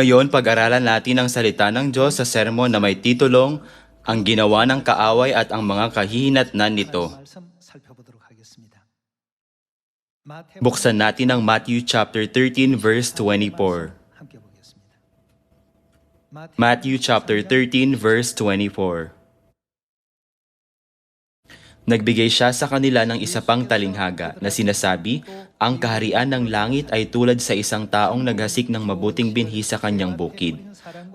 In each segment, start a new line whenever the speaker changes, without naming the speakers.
Ngayon, pag-aralan natin ang salita ng Diyos sa sermon na may titulong Ang Ginawa ng Kaaway at ang Mga Kahihinatnan Nito. Buksan natin ang Matthew chapter 13 verse 24. Matthew chapter 13 verse 24. Nagbigay siya sa kanila ng isa pang talinghaga na sinasabi, ang kaharian ng langit ay tulad sa isang taong naghasik ng mabuting binhi sa kanyang bukid.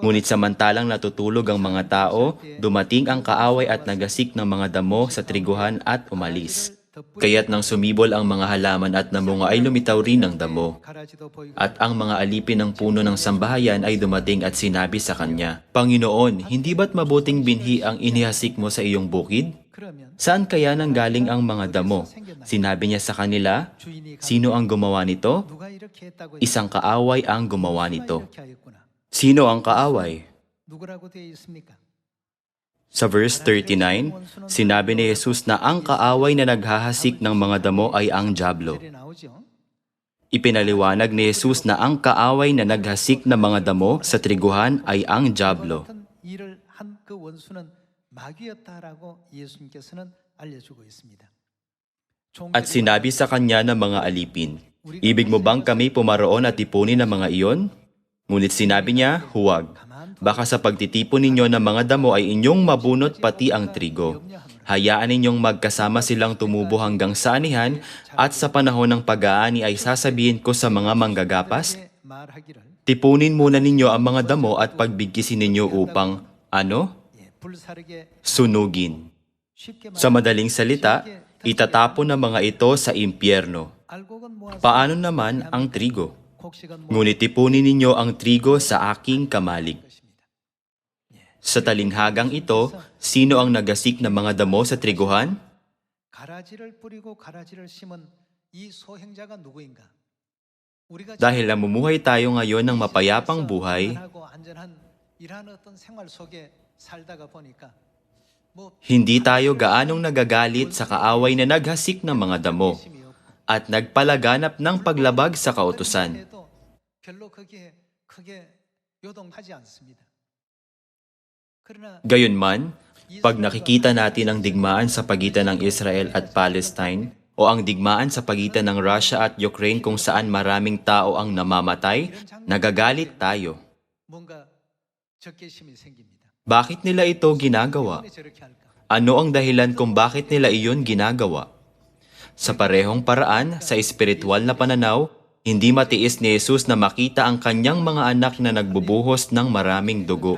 Ngunit samantalang natutulog ang mga tao, dumating ang kaaway at nagasik ng mga damo sa triguhan at umalis. Kaya't nang sumibol ang mga halaman at namunga ay lumitaw rin ang damo. At ang mga alipin ng puno ng sambahayan ay dumating at sinabi sa kanya, Panginoon, hindi ba't mabuting binhi ang inihasik mo sa iyong bukid? Saan kaya nanggaling ang mga damo? Sinabi niya sa kanila, sino ang gumawa nito? Isang kaaway ang gumawa nito. Sino ang kaaway? Sa verse 39, sinabi ni Jesus na ang kaaway na naghahasik ng mga damo ay ang Diablo. Ipinaliwanag ni Jesus na ang kaaway na naghasik ng mga damo sa triguhan ay ang Diablo. At sinabi sa kanya ng mga alipin, Ibig mo bang kami pumaroon at tipunin ang mga iyon? Ngunit sinabi niya, huwag. Baka sa pagtitipon ninyo ng mga damo ay inyong mabunot pati ang trigo. Hayaan ninyong magkasama silang tumubo hanggang sa anihan at sa panahon ng pag-aani ay sasabihin ko sa mga manggagapas, Tipunin muna ninyo ang mga damo at pagbigkisin ninyo upang, ano? sunugin. Sa madaling salita, itatapon ang mga ito sa impyerno. Paano naman ang trigo? Ngunit ipunin ninyo ang trigo sa aking kamalig. Sa talinghagang ito, sino ang nagasik ng mga damo sa triguhan? Dahil namumuhay tayo ngayon ng mapayapang buhay, hindi tayo gaanong nagagalit sa kaaway na naghasik ng mga damo at nagpalaganap ng paglabag sa kautusan. Gayunman, pag nakikita natin ang digmaan sa pagitan ng Israel at Palestine o ang digmaan sa pagitan ng Russia at Ukraine kung saan maraming tao ang namamatay, nagagalit tayo. Bakit nila ito ginagawa? Ano ang dahilan kung bakit nila iyon ginagawa? Sa parehong paraan, sa espiritual na pananaw, hindi matiis ni Jesus na makita ang kanyang mga anak na nagbubuhos ng maraming dugo.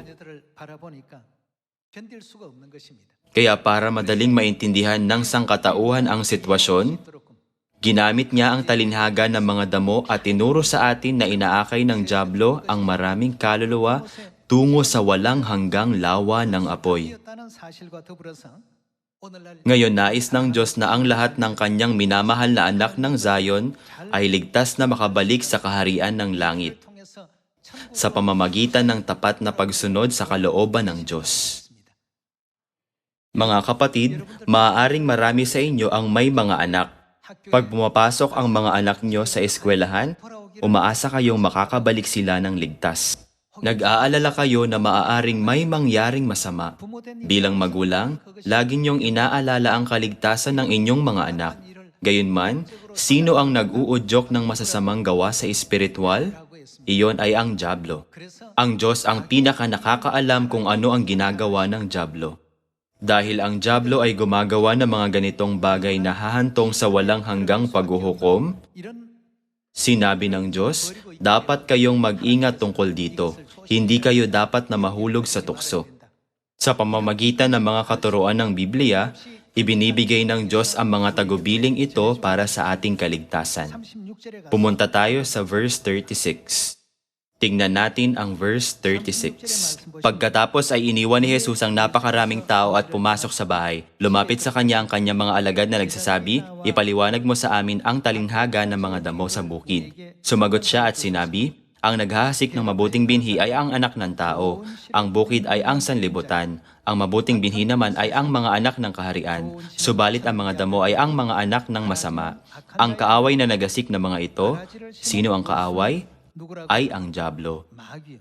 Kaya para madaling maintindihan ng sangkatauhan ang sitwasyon, ginamit niya ang talinhaga ng mga damo at tinuro sa atin na inaakay ng Diablo ang maraming kaluluwa tungo sa walang hanggang lawa ng apoy. Ngayon nais ng Diyos na ang lahat ng kanyang minamahal na anak ng Zion ay ligtas na makabalik sa kaharian ng langit sa pamamagitan ng tapat na pagsunod sa kalooban ng Diyos. Mga kapatid, maaaring marami sa inyo ang may mga anak. Pag pumapasok ang mga anak nyo sa eskwelahan, umaasa kayong makakabalik sila ng ligtas. Nag-aalala kayo na maaaring may mangyaring masama. Bilang magulang, lagi niyong inaalala ang kaligtasan ng inyong mga anak. Gayunman, sino ang nag-uudyok ng masasamang gawa sa espiritual? Iyon ay ang Diablo. Ang Diyos ang pinaka nakakaalam kung ano ang ginagawa ng Diablo. Dahil ang Diablo ay gumagawa ng mga ganitong bagay na hahantong sa walang hanggang paghuhukom, sinabi ng Diyos, dapat kayong mag-ingat tungkol dito hindi kayo dapat na mahulog sa tukso. Sa pamamagitan ng mga katuroan ng Biblia, ibinibigay ng Diyos ang mga tagubiling ito para sa ating kaligtasan. Pumunta tayo sa verse 36. Tingnan natin ang verse 36. Pagkatapos ay iniwan ni Jesus ang napakaraming tao at pumasok sa bahay. Lumapit sa kanya ang kanyang mga alagad na nagsasabi, Ipaliwanag mo sa amin ang talinghaga ng mga damo sa bukid. Sumagot siya at sinabi, ang naghahasik ng mabuting binhi ay ang anak ng tao, ang bukid ay ang sanlibutan, ang mabuting binhi naman ay ang mga anak ng kaharian, subalit ang mga damo ay ang mga anak ng masama. Ang kaaway na nagasik ng mga ito, sino ang kaaway? ay ang Diablo.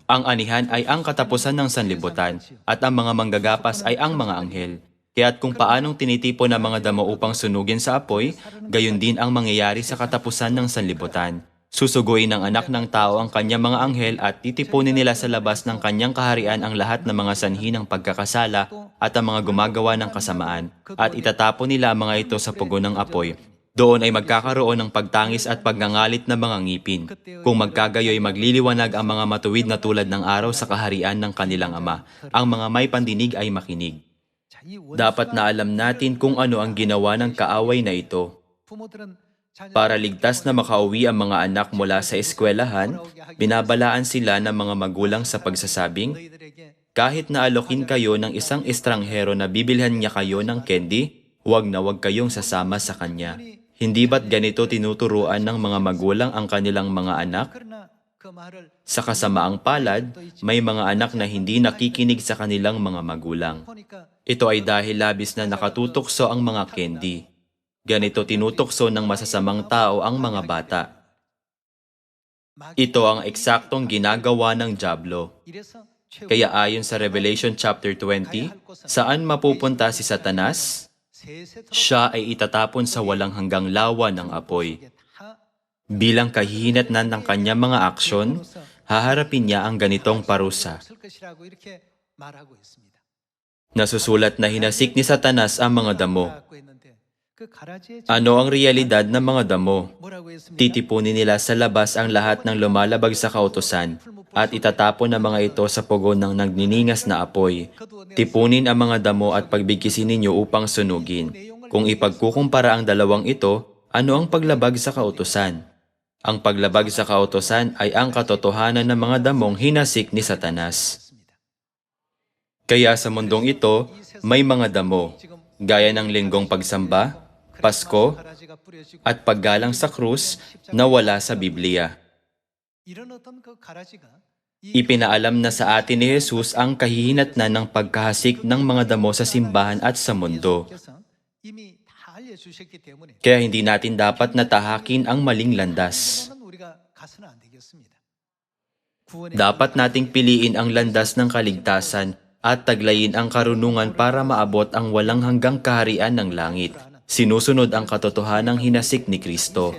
Ang anihan ay ang katapusan ng sanlibutan at ang mga manggagapas ay ang mga anghel. Kaya't kung paanong tinitipon ang mga damo upang sunugin sa apoy, gayon din ang mangyayari sa katapusan ng sanlibutan. Susugoy ng anak ng tao ang kanyang mga anghel at titipunin nila sa labas ng kanyang kaharian ang lahat ng mga sanhi ng pagkakasala at ang mga gumagawa ng kasamaan at itatapon nila mga ito sa pugon ng apoy. Doon ay magkakaroon ng pagtangis at pagngangalit na mga ngipin. Kung magkagayoy magliliwanag ang mga matuwid na tulad ng araw sa kaharian ng kanilang ama. Ang mga may pandinig ay makinig. Dapat na alam natin kung ano ang ginawa ng kaaway na ito. Para ligtas na makauwi ang mga anak mula sa eskwelahan, binabalaan sila ng mga magulang sa pagsasabing, kahit na alokin kayo ng isang estranghero na bibilhan niya kayo ng candy, huwag na huwag kayong sasama sa kanya. Hindi ba't ganito tinuturuan ng mga magulang ang kanilang mga anak? Sa kasamaang palad, may mga anak na hindi nakikinig sa kanilang mga magulang. Ito ay dahil labis na nakatutukso ang mga candy Ganito tinutukso ng masasamang tao ang mga bata. Ito ang eksaktong ginagawa ng Diablo. Kaya ayon sa Revelation chapter 20, saan mapupunta si Satanas? Siya ay itatapon sa walang hanggang lawa ng apoy. Bilang kahihinatnan ng kanyang mga aksyon, haharapin niya ang ganitong parusa. Nasusulat na hinasik ni Satanas ang mga damo ano ang realidad ng mga damo? Titipunin nila sa labas ang lahat ng lumalabag sa kautosan at itatapon ang mga ito sa pugon ng nagniningas na apoy. Tipunin ang mga damo at pagbigkisin ninyo upang sunugin. Kung ipagkukumpara ang dalawang ito, ano ang paglabag sa kautosan? Ang paglabag sa kautosan ay ang katotohanan ng mga damong hinasik ni Satanas. Kaya sa mundong ito, may mga damo, gaya ng linggong pagsamba, Pasko, at paggalang sa krus na wala sa Biblia. Ipinaalam na sa atin ni Jesus ang kahihinatnan ng pagkahasik ng mga damo sa simbahan at sa mundo. Kaya hindi natin dapat natahakin ang maling landas. Dapat nating piliin ang landas ng kaligtasan at taglayin ang karunungan para maabot ang walang hanggang kaharian ng langit. Sinusunod ang katotohanang hinasik ni Kristo.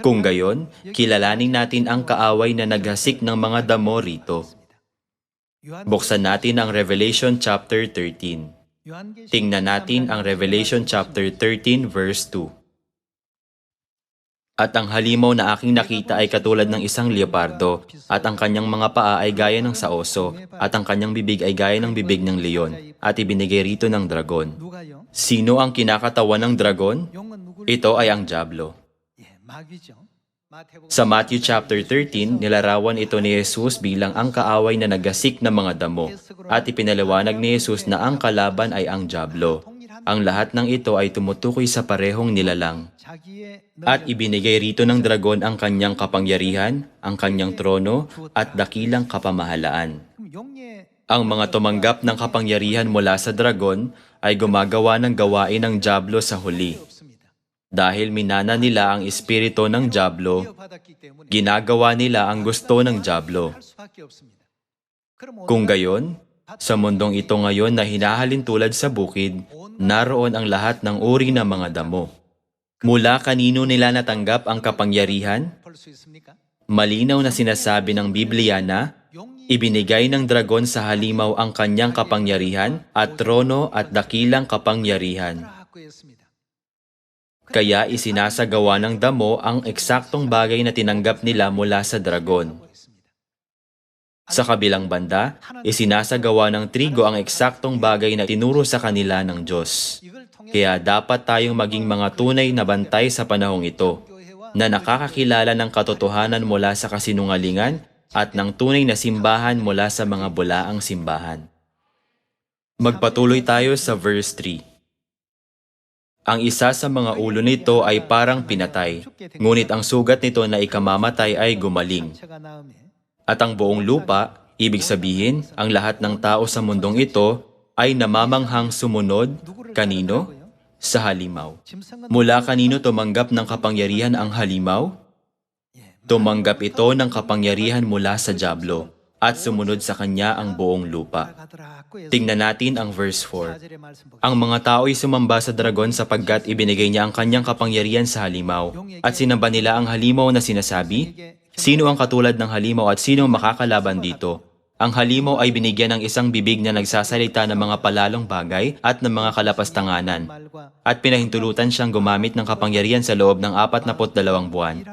Kung gayon, kilalaning natin ang kaaway na naghasik ng mga damo rito. Buksan natin ang Revelation chapter 13. Tingnan natin ang Revelation chapter 13 verse 2. At ang halimaw na aking nakita ay katulad ng isang leopardo, at ang kanyang mga paa ay gaya ng sa oso, at ang kanyang bibig ay gaya ng bibig ng leon, at ibinigay rito ng dragon. Sino ang kinakatawan ng dragon? Ito ay ang Diablo. Sa Matthew chapter 13, nilarawan ito ni Jesus bilang ang kaaway na nagasik ng mga damo, at ipinaliwanag ni Jesus na ang kalaban ay ang Diablo. Ang lahat ng ito ay tumutukoy sa parehong nilalang. At ibinigay rito ng dragon ang kanyang kapangyarihan, ang kanyang trono, at dakilang kapamahalaan. Ang mga tumanggap ng kapangyarihan mula sa dragon ay gumagawa ng gawain ng Diablo sa huli. Dahil minana nila ang espiritu ng Diablo, ginagawa nila ang gusto ng Diablo. Kung gayon, sa mundong ito ngayon na hinahalin tulad sa bukid, naroon ang lahat ng uri ng mga damo. Mula kanino nila natanggap ang kapangyarihan? Malinaw na sinasabi ng Biblia na ibinigay ng dragon sa halimaw ang kanyang kapangyarihan at trono at dakilang kapangyarihan. Kaya isinasagawa ng damo ang eksaktong bagay na tinanggap nila mula sa dragon. Sa kabilang banda, isinasagawa ng trigo ang eksaktong bagay na tinuro sa kanila ng Diyos. Kaya dapat tayong maging mga tunay na bantay sa panahong ito, na nakakakilala ng katotohanan mula sa kasinungalingan at ng tunay na simbahan mula sa mga bulaang simbahan. Magpatuloy tayo sa verse 3. Ang isa sa mga ulo nito ay parang pinatay, ngunit ang sugat nito na ikamamatay ay gumaling. At ang buong lupa, ibig sabihin, ang lahat ng tao sa mundong ito ay namamanghang sumunod kanino? Sa halimaw. Mula kanino tumanggap ng kapangyarihan ang halimaw? Tumanggap ito ng kapangyarihan mula sa Diablo at sumunod sa kanya ang buong lupa. Tingnan natin ang verse 4. Ang mga tao'y sumamba sa dragon sapagkat ibinigay niya ang kanyang kapangyarihan sa halimaw at sinamba nila ang halimaw na sinasabi, Sino ang katulad ng halimaw at sino ang makakalaban dito? Ang halimaw ay binigyan ng isang bibig na nagsasalita ng mga palalong bagay at ng mga kalapastanganan at pinahintulutan siyang gumamit ng kapangyarihan sa loob ng 42 buwan.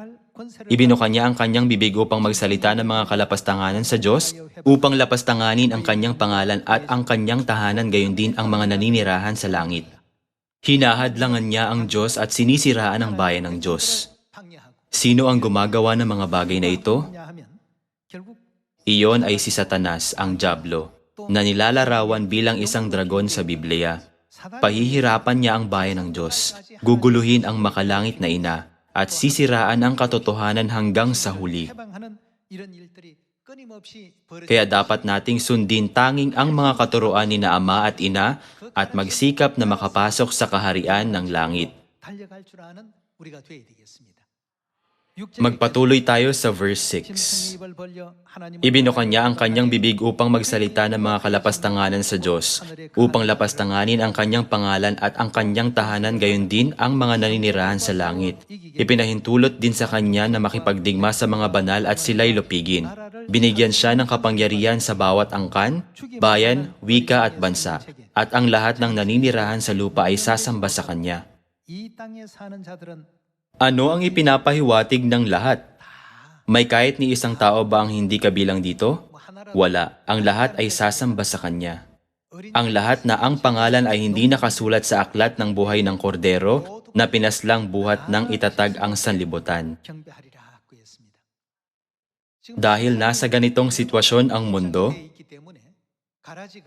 Ibinuka niya ang kanyang bibig upang magsalita ng mga kalapastanganan sa Diyos, upang lapastanganin ang kanyang pangalan at ang kanyang tahanan gayon din ang mga naninirahan sa langit. Hinahadlangan niya ang Diyos at sinisiraan ang bayan ng Diyos. Sino ang gumagawa ng mga bagay na ito? Iyon ay si Satanas, ang Diablo, na nilalarawan bilang isang dragon sa Biblia. Pahihirapan niya ang bayan ng Diyos, guguluhin ang makalangit na ina, at sisiraan ang katotohanan hanggang sa huli. Kaya dapat nating sundin tanging ang mga katuruan ni na ama at ina at magsikap na makapasok sa kaharian ng langit. Magpatuloy tayo sa verse 6. Ibinuka niya ang kanyang bibig upang magsalita ng mga kalapastanganan sa Diyos, upang lapastanganin ang kanyang pangalan at ang kanyang tahanan gayon din ang mga naninirahan sa langit. Ipinahintulot din sa kanya na makipagdigma sa mga banal at sila'y lupigin. Binigyan siya ng kapangyarihan sa bawat angkan, bayan, wika at bansa, at ang lahat ng naninirahan sa lupa ay sasamba sa kanya. Ano ang ipinapahiwatig ng lahat? May kahit ni isang tao ba ang hindi kabilang dito? Wala. Ang lahat ay sasamba sa Kanya. Ang lahat na ang pangalan ay hindi nakasulat sa aklat ng buhay ng kordero na pinaslang buhat ng itatag ang sanlibutan. Dahil nasa ganitong sitwasyon ang mundo,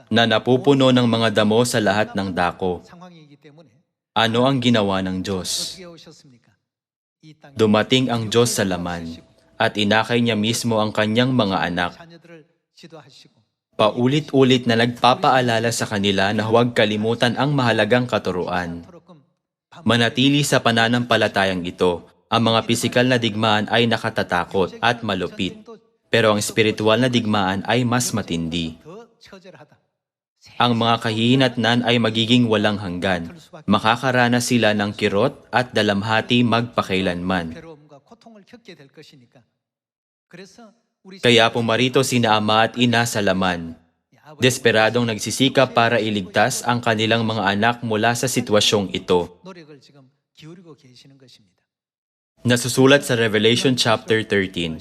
na napupuno ng mga damo sa lahat ng dako, ano ang ginawa ng Diyos? Dumating ang Diyos sa laman at inakay niya mismo ang kanyang mga anak. Paulit-ulit na nagpapaalala sa kanila na huwag kalimutan ang mahalagang katuruan. Manatili sa pananampalatayang ito, ang mga pisikal na digmaan ay nakatatakot at malupit, pero ang spiritual na digmaan ay mas matindi. Ang mga kahihinatnan ay magiging walang hanggan. Makakaranas sila ng kirot at dalamhati magpakailanman. Kaya pumarito sina ama at ina sa laman. Desperadong nagsisikap para iligtas ang kanilang mga anak mula sa sitwasyong ito nasusulat sa Revelation chapter 13.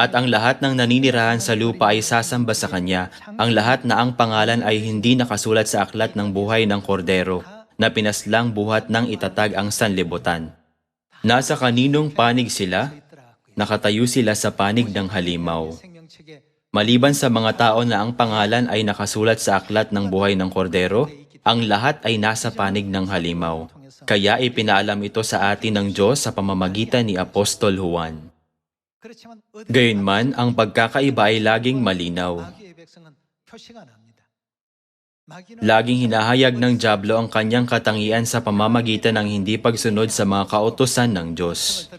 At ang lahat ng naninirahan sa lupa ay sasamba sa kanya, ang lahat na ang pangalan ay hindi nakasulat sa aklat ng buhay ng kordero, na pinaslang buhat ng itatag ang sanlibutan. Nasa kaninong panig sila? Nakatayo sila sa panig ng halimaw. Maliban sa mga tao na ang pangalan ay nakasulat sa aklat ng buhay ng kordero, ang lahat ay nasa panig ng halimaw kaya ipinalam ito sa atin ng Diyos sa pamamagitan ni Apostol Juan. Gayunman, ang pagkakaiba ay laging malinaw. Laging hinahayag ng Diablo ang kanyang katangian sa pamamagitan ng hindi pagsunod sa mga kautosan ng Diyos.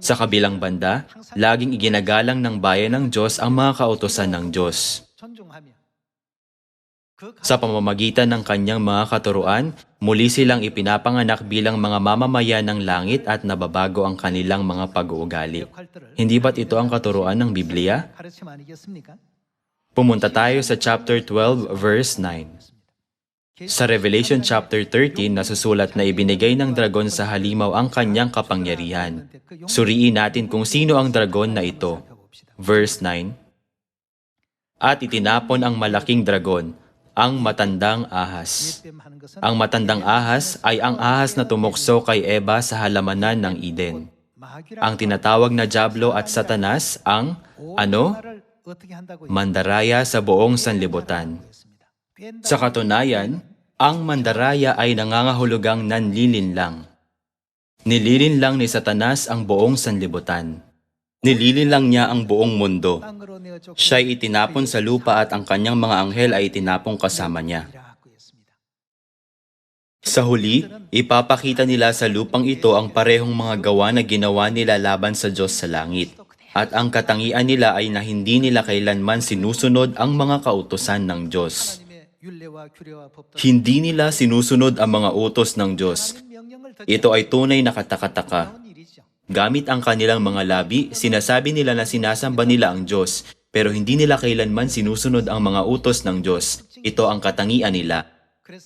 Sa kabilang banda, laging iginagalang ng bayan ng Diyos ang mga kautosan ng Diyos. Sa pamamagitan ng kanyang mga katuruan, muli silang ipinapanganak bilang mga mamamayan ng langit at nababago ang kanilang mga pag-uugali. Hindi ba't ito ang katuruan ng Biblia? Pumunta tayo sa chapter 12 verse 9. Sa Revelation chapter 13 nasusulat na ibinigay ng dragon sa halimaw ang kanyang kapangyarihan. Suriin natin kung sino ang dragon na ito. Verse 9. At itinapon ang malaking dragon, ang matandang ahas. Ang matandang ahas ay ang ahas na tumukso kay Eva sa halamanan ng Eden. Ang tinatawag na Diablo at Satanas ang ano? Mandaraya sa buong sanlibutan. Sa katunayan, ang mandaraya ay nangangahulugang nanlilin lang. Nililin lang ni Satanas ang buong sanlibutan. Nilililang niya ang buong mundo. Siya'y itinapon sa lupa at ang kanyang mga anghel ay itinapong kasama niya. Sa huli, ipapakita nila sa lupang ito ang parehong mga gawa na ginawa nila laban sa Diyos sa langit. At ang katangian nila ay na hindi nila kailanman sinusunod ang mga kautosan ng Diyos. Hindi nila sinusunod ang mga utos ng Diyos. Ito ay tunay na katakataka. Gamit ang kanilang mga labi, sinasabi nila na sinasamba nila ang Diyos, pero hindi nila kailanman sinusunod ang mga utos ng Diyos. Ito ang katangian nila.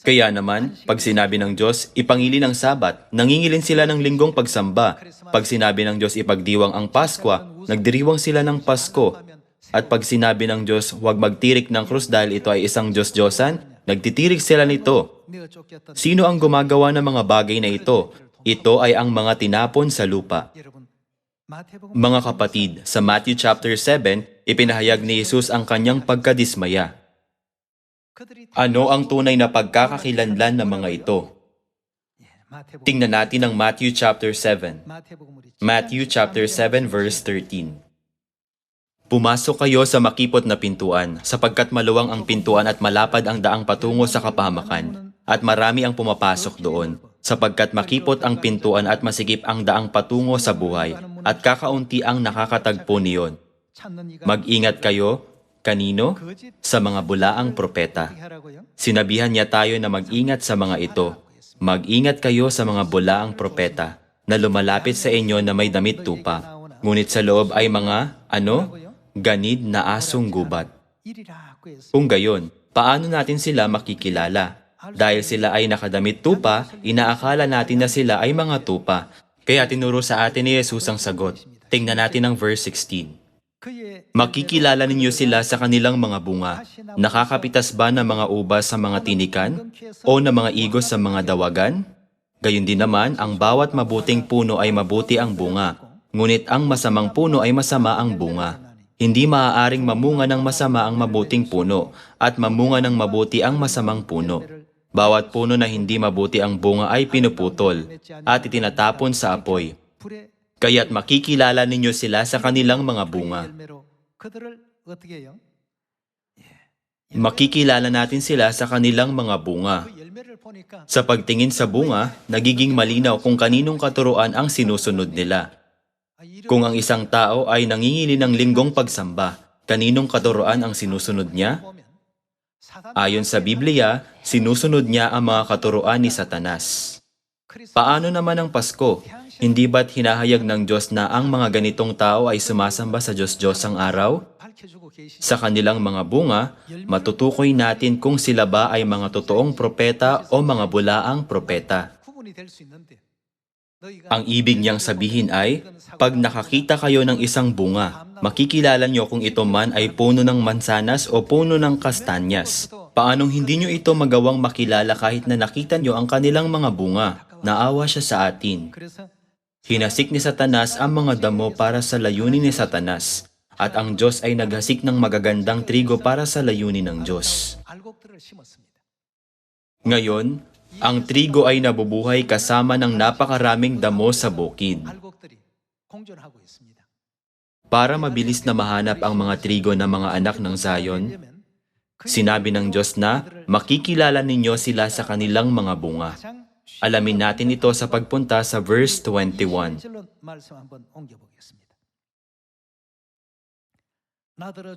Kaya naman, pag sinabi ng Diyos, ipangili ng Sabat, nangingilin sila ng linggong pagsamba. Pag sinabi ng Diyos, ipagdiwang ang Paskwa, nagdiriwang sila ng Pasko. At pag sinabi ng Diyos, huwag magtirik ng krus dahil ito ay isang Diyos-Diyosan, nagtitirik sila nito. Sino ang gumagawa ng mga bagay na ito? Ito ay ang mga tinapon sa lupa. Mga kapatid, sa Matthew chapter 7, ipinahayag ni Jesus ang kanyang pagkadismaya. Ano ang tunay na pagkakakilanlan ng mga ito? Tingnan natin ang Matthew chapter 7. Matthew chapter 7 verse 13. Pumasok kayo sa makipot na pintuan, sapagkat maluwang ang pintuan at malapad ang daang patungo sa kapahamakan, at marami ang pumapasok doon sapagkat makipot ang pintuan at masigip ang daang patungo sa buhay at kakaunti ang nakakatagpo niyon. Mag-ingat kayo, kanino? Sa mga bulaang propeta. Sinabihan niya tayo na mag-ingat sa mga ito. Mag-ingat kayo sa mga bulaang propeta na lumalapit sa inyo na may damit tupa. Ngunit sa loob ay mga, ano? Ganid na asong gubat. Kung gayon, paano natin sila makikilala? Dahil sila ay nakadamit tupa, inaakala natin na sila ay mga tupa. Kaya tinuro sa atin ni Jesus ang sagot. Tingnan natin ang verse 16.
그의
Makikilala ninyo sila sa kanilang mga bunga. Nakakapitas ba ng mga ubas sa mga tinikan? O ng mga igos sa mga dawagan? Gayun din naman, ang bawat mabuting puno ay mabuti ang bunga. Ngunit ang masamang puno ay masama ang bunga. Hindi maaaring mamunga ng masama ang mabuting puno at mamunga ng mabuti ang masamang puno. Bawat puno na hindi mabuti ang bunga ay pinuputol at itinatapon sa apoy. Kaya't makikilala ninyo sila sa kanilang mga bunga. Makikilala natin sila sa kanilang mga bunga. Sa pagtingin sa bunga, nagiging malinaw kung kaninong katuruan ang sinusunod nila. Kung ang isang tao ay nangingili ng linggong pagsamba, kaninong katuruan ang sinusunod niya? Ayon sa Biblia, sinusunod niya ang mga katuroan ni Satanas. Paano naman ang Pasko? Hindi ba't hinahayag ng Diyos na ang mga ganitong tao ay sumasamba sa Diyos-Diyos ang araw? Sa kanilang mga bunga, matutukoy natin kung sila ba ay mga totoong propeta o mga bulaang propeta. Ang ibig niyang sabihin ay, pag nakakita kayo ng isang bunga, makikilala niyo kung ito man ay puno ng mansanas o puno ng kastanyas. Paanong hindi niyo ito magawang makilala kahit na nakita niyo ang kanilang mga bunga? Naawa siya sa atin. Hinasik ni Satanas ang mga damo para sa layunin ni Satanas, at ang Diyos ay naghasik ng magagandang trigo para sa layunin ng Diyos. Ngayon, ang trigo ay nabubuhay kasama ng napakaraming damo sa bukid. Para mabilis na mahanap ang mga trigo ng mga anak ng Zion, sinabi ng Diyos na makikilala ninyo sila sa kanilang mga bunga. Alamin natin ito sa pagpunta sa verse 21.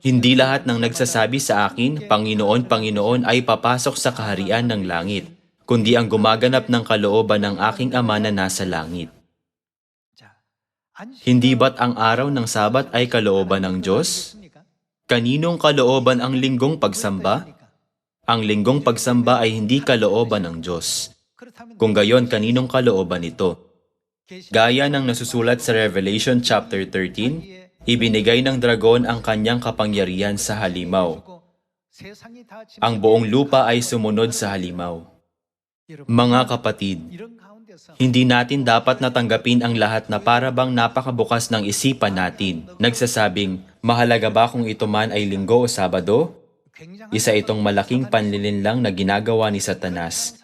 Hindi lahat ng nagsasabi sa akin, Panginoon, Panginoon, ay papasok sa kaharian ng langit kundi ang gumaganap ng kalooban ng aking ama na nasa langit. Hindi ba't ang araw ng Sabat ay kalooban ng Diyos? Kaninong kalooban ang linggong pagsamba? Ang linggong pagsamba ay hindi kalooban ng Diyos. Kung gayon, kaninong kalooban ito? Gaya ng nasusulat sa Revelation chapter 13, ibinigay ng dragon ang kanyang kapangyarihan sa halimaw. Ang buong lupa ay sumunod sa halimaw. Mga kapatid, hindi natin dapat natanggapin ang lahat na parabang napakabukas ng isipan natin, nagsasabing, mahalaga ba kung ito man ay linggo o sabado? Isa itong malaking panlilinlang na ginagawa ni Satanas.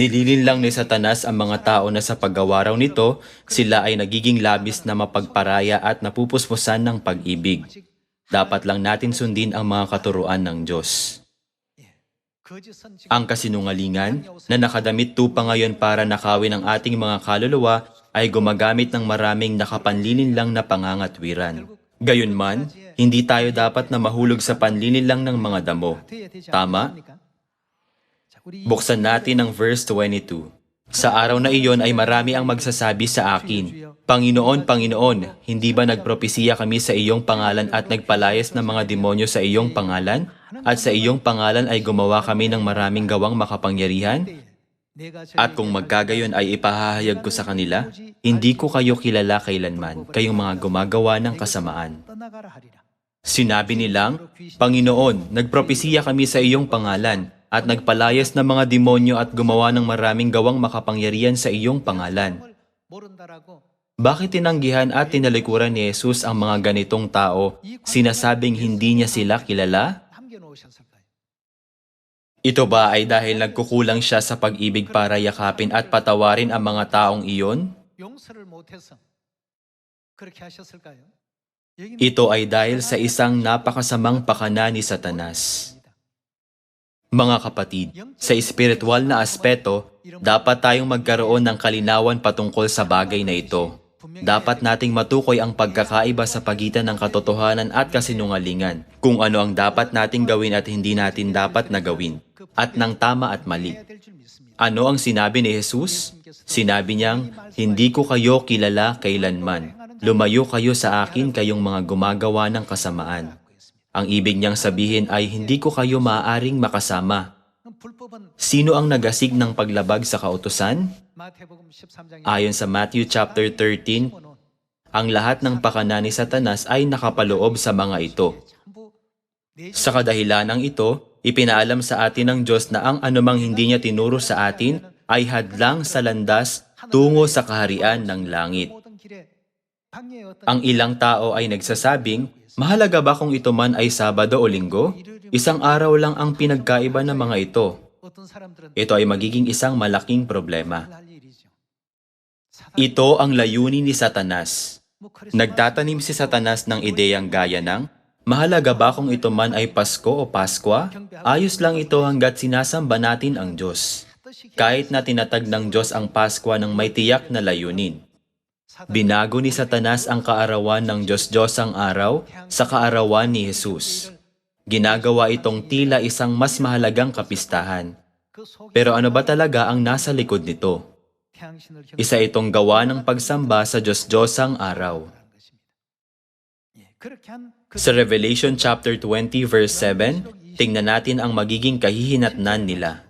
Nililinlang ni Satanas ang mga tao na sa paggawa raw nito, sila ay nagiging labis na mapagparaya at napupuspusan ng pag-ibig. Dapat lang natin sundin ang mga katuruan ng Diyos. Ang kasinungalingan na nakadamit tupa ngayon para nakawin ang ating mga kaluluwa ay gumagamit ng maraming nakapanlinin lang na pangangatwiran. Gayunman, hindi tayo dapat na mahulog sa panlinin lang ng mga damo. Tama? Buksan natin ang verse 22. Sa araw na iyon ay marami ang magsasabi sa akin, Panginoon, Panginoon, hindi ba nagpropesiya kami sa iyong pangalan at nagpalayas ng mga demonyo sa iyong pangalan? At sa iyong pangalan ay gumawa kami ng maraming gawang makapangyarihan. At kung magkagayon ay ipahahayag ko sa kanila, hindi ko kayo kilala kailanman, kayong mga gumagawa ng kasamaan. Sinabi nilang, Panginoon, nagpropesiya kami sa iyong pangalan, at nagpalayas ng mga demonyo at gumawa ng maraming gawang makapangyarihan sa iyong pangalan. Bakit tinanggihan at tinalikuran ni Jesus ang mga ganitong tao, sinasabing hindi niya sila kilala? Ito ba ay dahil nagkukulang siya sa pag-ibig para yakapin at patawarin ang mga taong iyon? Ito ay dahil sa isang napakasamang pakana ni Satanas. Mga kapatid, sa espiritual na aspeto, dapat tayong magkaroon ng kalinawan patungkol sa bagay na ito. Dapat nating matukoy ang pagkakaiba sa pagitan ng katotohanan at kasinungalingan, kung ano ang dapat nating gawin at hindi natin dapat na gawin at ng tama at mali. Ano ang sinabi ni Jesus? Sinabi niyang, Hindi ko kayo kilala kailanman. Lumayo kayo sa akin kayong mga gumagawa ng kasamaan. Ang ibig niyang sabihin ay hindi ko kayo maaaring makasama. Sino ang nagasig ng paglabag sa
kautosan?
Ayon sa Matthew chapter 13, ang lahat ng pakana ni Satanas ay nakapaloob sa mga ito. Sa kadahilanang ito, Ipinaalam sa atin ng Diyos na ang anumang hindi niya tinuro sa atin ay hadlang sa landas tungo sa kaharian ng langit. Ang ilang tao ay nagsasabing, mahalaga ba kung ito man ay Sabado o Linggo? Isang araw lang ang pinagkaiba ng mga ito. Ito ay magiging isang malaking problema. Ito ang layunin ni Satanas. Nagtatanim si Satanas ng ideyang gaya ng Mahalaga ba kung ito man ay Pasko o Paskwa? Ayos lang ito hanggat sinasamba natin ang Diyos. Kahit na tinatag ng Diyos ang Paskwa ng may tiyak na layunin. Binago ni Satanas ang kaarawan ng Diyos-Diyos ang araw sa kaarawan ni Jesus. Ginagawa itong tila isang mas mahalagang kapistahan. Pero ano ba talaga ang nasa likod nito? Isa itong gawa ng pagsamba sa
Diyos-Diyos ang araw.
Sa Revelation chapter 20 verse 7, tingnan natin ang magiging kahihinatnan nila.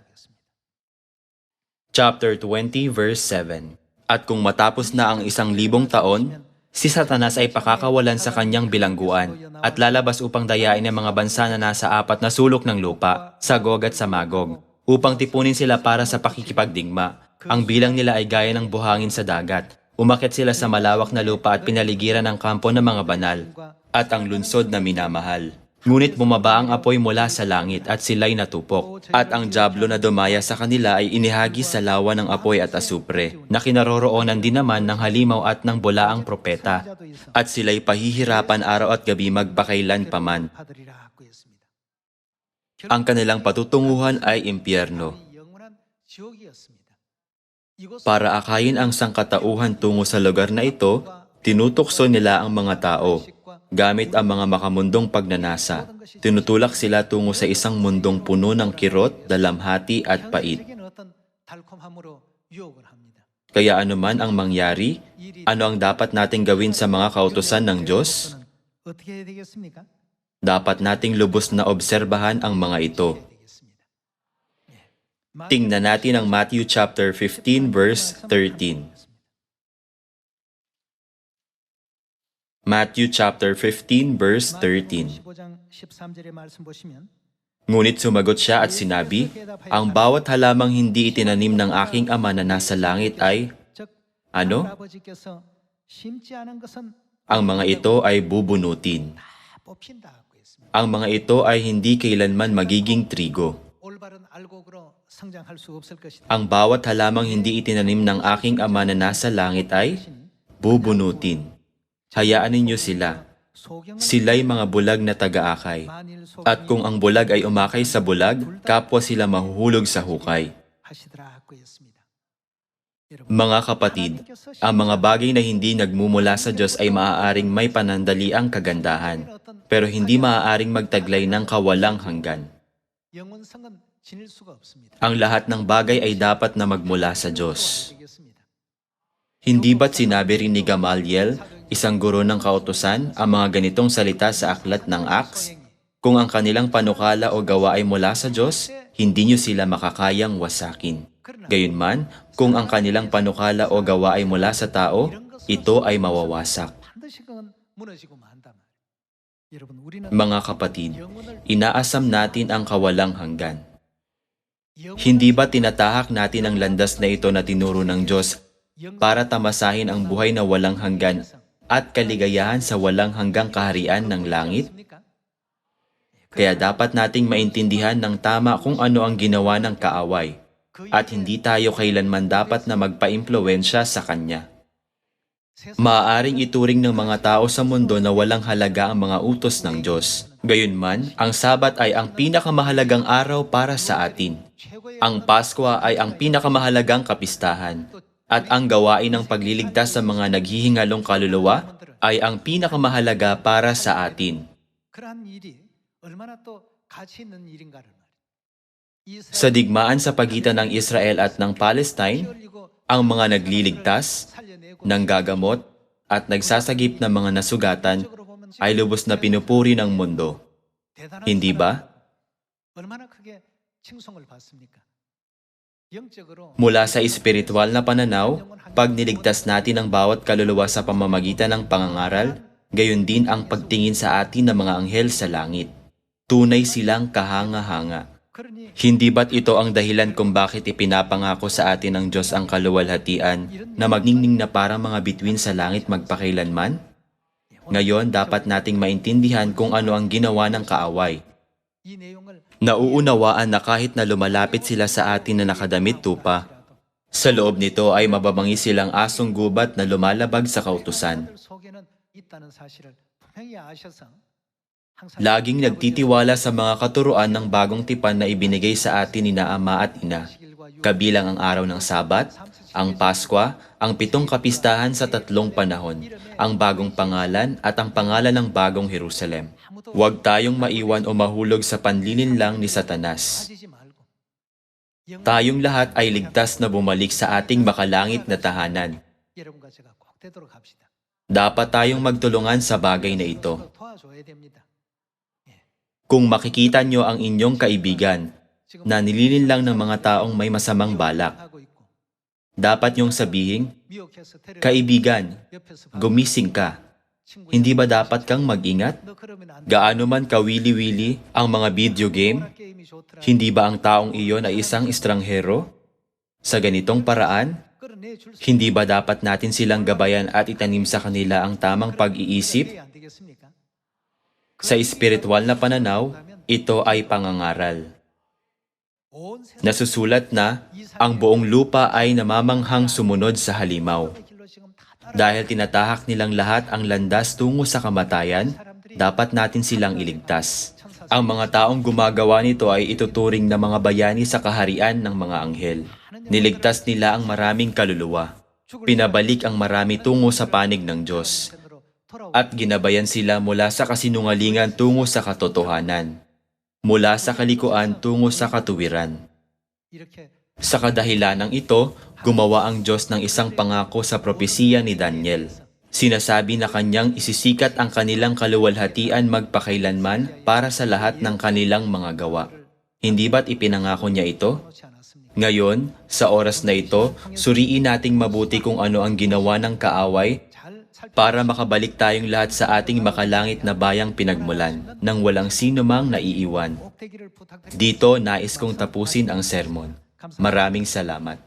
Chapter 20 verse 7 At kung matapos na ang isang libong taon, si Satanas ay pakakawalan sa kanyang bilangguan at lalabas upang dayain ang mga bansa na nasa apat na sulok ng lupa, sa Gog at sa Magog, upang tipunin sila para sa pakikipagdingma. Ang bilang nila ay gaya ng buhangin sa dagat. Umakit sila sa malawak na lupa at pinaligiran ang kampo ng mga banal at ang lunsod na minamahal. Ngunit bumaba ang apoy mula sa langit at sila'y natupok. At ang jablo na dumaya sa kanila ay inihagi sa lawa ng apoy at asupre, na kinaroroonan din naman ng halimaw at ng bulaang propeta. At sila'y pahihirapan araw at gabi magpakailan paman. Ang kanilang patutunguhan ay impyerno. Para akayin ang sangkatauhan tungo sa lugar na ito, tinutukso nila ang mga tao Gamit ang mga makamundong pagnanasa, tinutulak sila tungo sa isang mundong puno ng kirot, dalamhati at pait. Kaya anuman ang mangyari, ano ang dapat nating gawin sa mga kautosan ng Diyos? Dapat nating lubos na obserbahan ang mga ito. Tingnan natin ang Matthew chapter 15 verse 13. Matthew chapter 15 verse 13. Ngunit sumagot siya at sinabi, Ang bawat halamang hindi itinanim ng aking ama na nasa langit ay, ano? Ang mga ito ay bubunutin. Ang mga ito ay hindi kailanman magiging trigo. Ang bawat halamang hindi itinanim ng aking ama na nasa langit ay bubunutin. Hayaan ninyo sila. Sila'y mga bulag na tagaakay. At kung ang bulag ay umakay sa bulag, kapwa sila mahuhulog sa hukay. Mga kapatid, ang mga bagay na hindi nagmumula sa Diyos ay maaaring may panandaliang kagandahan, pero hindi maaaring magtaglay ng kawalang hanggan. Ang lahat ng bagay ay dapat na magmula sa Diyos. Hindi ba't sinabi rin ni Gamaliel isang guro ng kautosan, ang mga ganitong salita sa aklat ng Acts, kung ang kanilang panukala o gawa ay mula sa Diyos, hindi nyo sila makakayang wasakin. Gayunman, kung ang kanilang panukala o gawa ay mula sa tao, ito ay mawawasak. Mga kapatid, inaasam natin ang kawalang hanggan. Hindi ba tinatahak natin ang landas na ito na tinuro ng Diyos para tamasahin ang buhay na walang hanggan at kaligayahan sa walang hanggang kaharian ng langit? Kaya dapat nating maintindihan ng tama kung ano ang ginawa ng kaaway at hindi tayo kailanman dapat na magpaimpluwensya sa kanya. Maaaring ituring ng mga tao sa mundo na walang halaga ang mga utos ng Diyos. Gayunman, ang Sabat ay ang pinakamahalagang araw para sa atin. Ang Paskwa ay ang pinakamahalagang kapistahan. At ang gawain ng pagliligtas sa mga naghihingalong kaluluwa ay ang pinakamahalaga para sa atin. Sa digmaan sa pagitan ng Israel at ng Palestine, ang mga nagliligtas, nanggagamot, at nagsasagip ng mga nasugatan ay lubos na pinupuri ng mundo. Hindi ba? Mula sa espiritual na pananaw, pag niligtas natin ang bawat kaluluwa sa pamamagitan ng pangangaral, gayon din ang pagtingin sa atin ng mga anghel sa langit. Tunay silang kahanga-hanga. Hindi ba't ito ang dahilan kung bakit ipinapangako sa atin ng Diyos ang kaluwalhatian na magningning na parang mga bituin sa langit magpakailanman? Ngayon, dapat nating maintindihan kung ano ang ginawa ng kaaway. Nauunawaan na kahit na lumalapit sila sa atin na nakadamit tupa, sa loob nito ay mababangi silang asong gubat na lumalabag sa kautusan. Laging nagtitiwala sa mga katuruan ng bagong tipan na ibinigay sa atin ni na Ama at Ina, kabilang ang araw ng Sabat, ang Paskwa, ang pitong kapistahan sa tatlong panahon, ang bagong pangalan at ang pangalan ng bagong Jerusalem. Huwag tayong maiwan o mahulog sa panlilin lang ni Satanas. Tayong lahat ay ligtas na bumalik sa ating makalangit na tahanan. Dapat tayong magtulungan sa bagay na ito. Kung makikita nyo ang inyong kaibigan na nililinlang ng mga taong may masamang balak, dapat yung sabihin, Kaibigan, gumising ka. Hindi ba dapat kang mag-ingat? Gaano man kawili-wili ang mga video game, hindi ba ang taong iyon ay isang estranghero? Sa ganitong paraan, hindi ba dapat natin silang gabayan at itanim sa kanila ang tamang pag-iisip? Sa espiritual na pananaw, ito ay pangangaral. Nasusulat na ang buong lupa ay namamanghang sumunod sa halimaw. Dahil tinatahak nilang lahat ang landas tungo sa kamatayan, dapat natin silang iligtas. Ang mga taong gumagawa nito ay ituturing na mga bayani sa kaharian ng mga anghel. Niligtas nila ang maraming kaluluwa. Pinabalik ang marami tungo sa panig ng Diyos. At ginabayan sila mula sa kasinungalingan tungo sa katotohanan mula sa kalikuan tungo sa katuwiran. Sa kadahilanang ito, gumawa ang Diyos ng isang pangako sa propesiya ni Daniel. Sinasabi na kanyang isisikat ang kanilang kaluwalhatian magpakailanman para sa lahat ng kanilang mga gawa. Hindi ba't ipinangako niya ito? Ngayon, sa oras na ito, suriin nating mabuti kung ano ang ginawa ng kaaway para makabalik tayong lahat sa ating makalangit na bayang pinagmulan nang walang sino mang naiiwan. Dito nais kong tapusin ang sermon. Maraming salamat.